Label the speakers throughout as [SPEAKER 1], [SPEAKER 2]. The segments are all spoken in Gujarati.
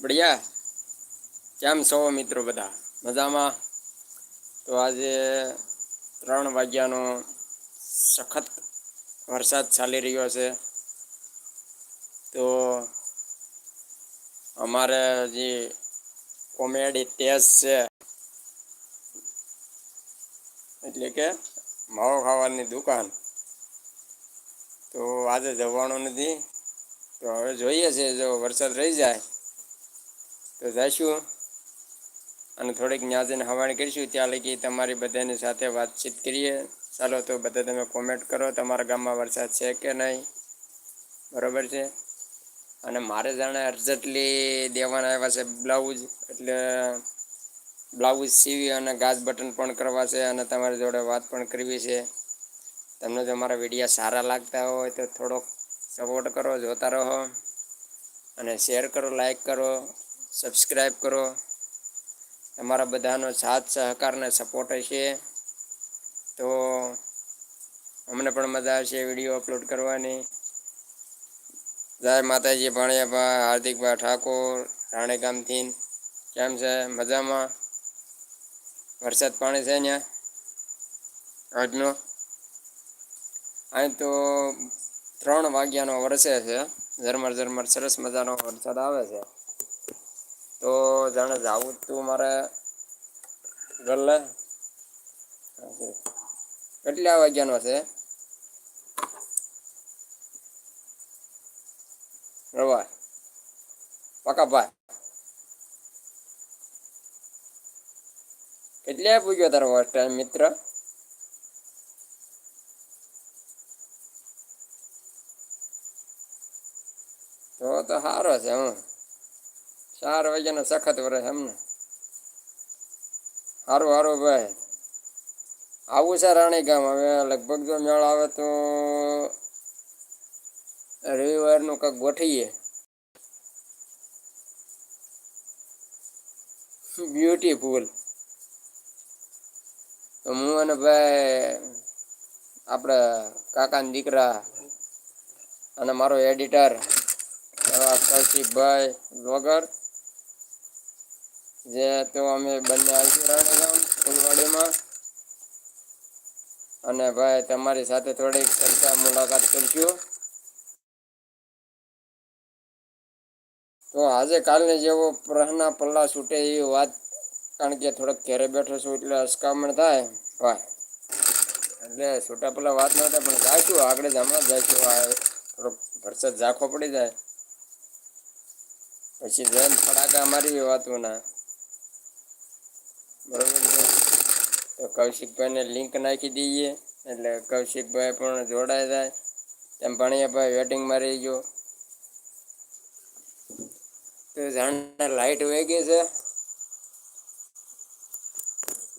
[SPEAKER 1] બઢિયા. કેમ છો મિત્રો બધા? મજામાં? તો આજે ત્રણ વાગ્યાનો સખત વરસાદ ચાલી રહ્યો છે. તો અમારે જે કોમેડી ટેસ્ટ છે, એટલે કે માવો ખાવાની દુકાન. તો આજે જવાનું નથી. તો હવે જોઈએ છે જો વરસાદ રહી જાય. તો જઈશું અને થોડીક ન્યાજને હવાણી કરીશું. ત્યાં લગી તમારી બધાની સાથે વાતચીત કરીએ. ચાલો તો બધા તમે કોમેન્ટ કરો. તમારા ગામમાં વરસાદ છે કે નહીં? બરાબર છે? અને મારે જાણે અર્જન્ટલી દેવાના આવ્યા છે બ્લાઉઝ. એટલે બ્લાઉઝ સીવી અને ગાજ બટન પણ કરવા છે અને તમારી જોડે વાત પણ કરવી છે. તમને જો મારા વિડીયા સારા લાગતા હોય તો થોડોક સપોર્ટ કરો, જોતા રહો. અને શેર કરો લાઈક કરો. સબસ્ક્રાઈબ કરો. તમારા બધાનો સાથ, સહકાર ને સપોર્ટ હશે. તો અમને પણ મજા આવશે વીડિયો અપલોડ કરવાની. જય માતાજી ભાણિયાભાઈ હાર્દિકભાઈ ઠાકોર રાણે ગામથી કેમ છે? મજામાં? વરસાદ પાણી છે ત્યાં આજનો? અહીં તો ત્રણ વાગ્યાનો વરસે છે. ઝરમર ઝરમર સરસ મજાનો વરસાદ આવે છે. તો જાણે જાવું તું મારે ગરલે કેટલા વાગ્યાનો છે? રવા પાકા ભાઈ. કેટલે પૂછ્યો તારો ફર્સ્ટ ટાઈમ મિત્ર? તો તો સારો છે હું. ચાર વાગ્યાનો સખત વરે એમને સારું સારું ભાઈ. આવું છે રાણી ગામ. હવે લગભગ જો મેળ આવે તો રવિવારનું કંઈક ગોઠવીએ. બ્યુટીફુલ તો હું અને ભાઈ આપણે કાકાના દીકરા અને મારો એડિટર એવા કૌશિકભાઈ બ્લોગર જે તો અમે બંને આવીશું રાણીગામ ફૂલવાડીમાં. અને ભાઈ, તમારી સાથે થોડીક ચર્ચા, મુલાકાત કરશું. તો આજે કાલની જેવો પ્રહના પલ્લા છૂટે એ વાત, કારણ કે થોડોક ઘેરે બેઠો છું એટલે અસકામણ થાય. ભાઈ, એટલે છૂટા પલ્લા વાત ન થાય, પણ જાઈશું આગળ જ હમણાં જાઈશું આ થોડોક વરસાદ ઝાંખો પડી જાય. પછી જઈને ફડાકા મારી વાતું ના બરોબર છે. તો કૌશિકભાઈને લિંક નાખી દઈએ. એટલે કૌશિકભાઈ પણ જોડાઈ જાય. તેમ ભણિયાભાઈ વેટિંગમાં રહી ગયો. તો જાણે લાઈટ વેગી છે.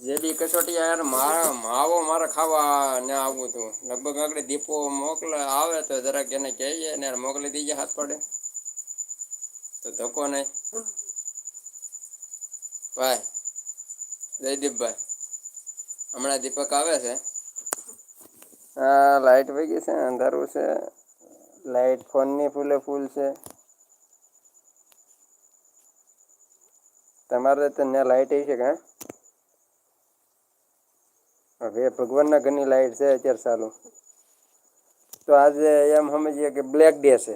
[SPEAKER 1] જે બી કસોટી યાર મારા માવો મારે ખાવા ને આવવું હતું. લગભગ આગળ દીપો મોકલે, આવે તો જરાક એને કહીએ ને મોકલી દઈએ હાથ પડે તો ધક્કો નહીં. ભાઈ જયદીપભાઈ. હમણાં દીપક આવે છે. હા લાઇટ વહી ગઈ છે, અંધારું છે. લાઇટ ફોનની ફૂલે ફૂલ છે. તમારે તો ને આવી છે કે હવે ભગવાનના ઘરની લાઇટ છે, અત્યારે ચાલુ. તો આજે એમ સમજીએ કે બ્લેક ડે છે.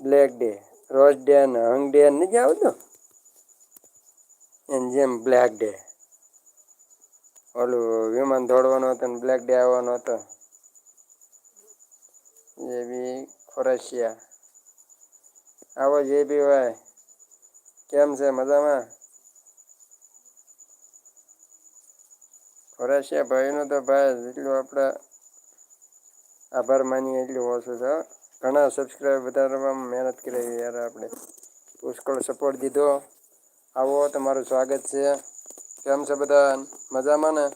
[SPEAKER 1] બ્લેક ડે, રોઝ ડે ને હંગ ડે નથી આવતું? એમ જેમ બ્લેક ડે ઓલું વિમાન દોડવાનો હતો ને બ્લેક ડે આવવાનો હતો. જે બી ખોરશિયા આવો જે બી હોય. કેમ છે? મજામાં? ખોરશિયા ભાઈનો તો ભાઈ જેટલું આપણે આભાર માનીએ એટલું ઓછું છે ઘણા સબસ્ક્રાઈબ વધારવામાં મહેનત કરી યાર આપણે. પુષ્કળ સપોર્ટ દીધો. આવો, તમારું સ્વાગત છે. કેમ છે બધા મજામાં ને?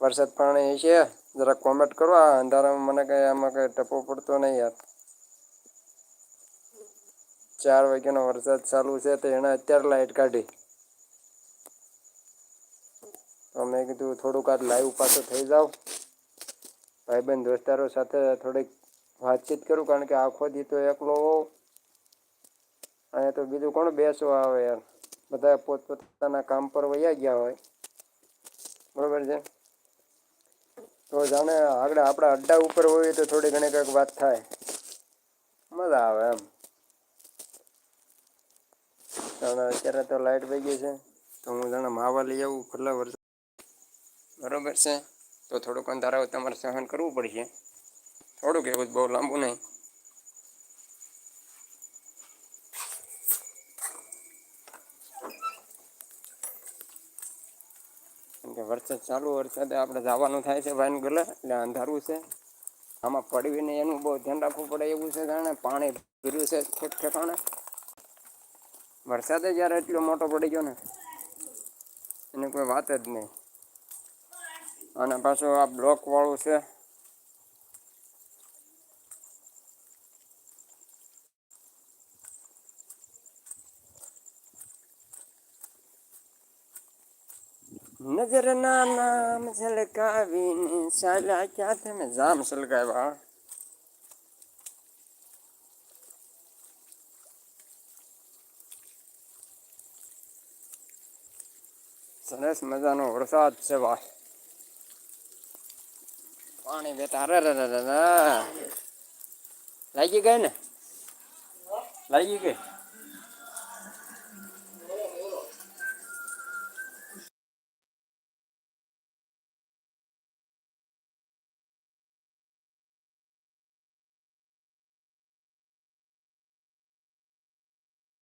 [SPEAKER 1] વરસાદ પાણી છે જરા કોમેન્ટ કરો. આ અંધારામાં મને કંઈ આમાં કંઈ ટપો પડતો નહીં યાર. ચાર વાગ્યાનો વરસાદ ચાલુ છે તો એણે અત્યારે લાઈટ કાઢી. તો મેં કીધું થોડુંક આ લાઈવ પાછો થઈ જાવ ભાઈબંધ દોસ્તારો સાથે થોડીક વાતચીત કરું કારણ કે આખો દી તો એકલો હોઉં. અહીંયા તો બીજું કોણ બેસવા આવે યાર? બધા પોતપોતાના કામ પર વયા ગયા હોય. બરોબર છે? તો જાણે આગળ આપણા અડ્ડા ઉપર હોય તો થોડી ઘણી કંઈક વાત થાય. મજા આવે એમ. જાણે અત્યારે તો લાઇટ વહી ગઈ છે, તો હું જાણે માવા લઈ આવું ખુલ્લા વર્ષ બરોબર છે? તો થોડુંક અંધારા તમારે સહન કરવું પડશે. થોડુંક એવું જ બહુ લાંબુ નહીં. કેમ કે વરસાદ ચાલુ, વરસાદે આપણે જવાનું થાય છે ભાઈને ગલે એટલે અંધારું છે. આમાં પડવીને એનું બહુ ધ્યાન રાખવું પડે એવું છે જાણે. પાણી ભર્યું છે ઠેક ઠેકાણે. વરસાદે જ્યારે એટલો મોટો પડી ગયો ને, એની કોઈ વાત જ નહીં. અને પાછું આ બ્લોક વાળું છે. નજર ના નામ છલકાવીને સાલા ક્યાં તમે જામ છલકાવ્યા સરસ મજાનો વરસાદ છે ભાઈ પાણી બેટા રે રે રે. લાગી ગઈ ને? લાગી ગઈ?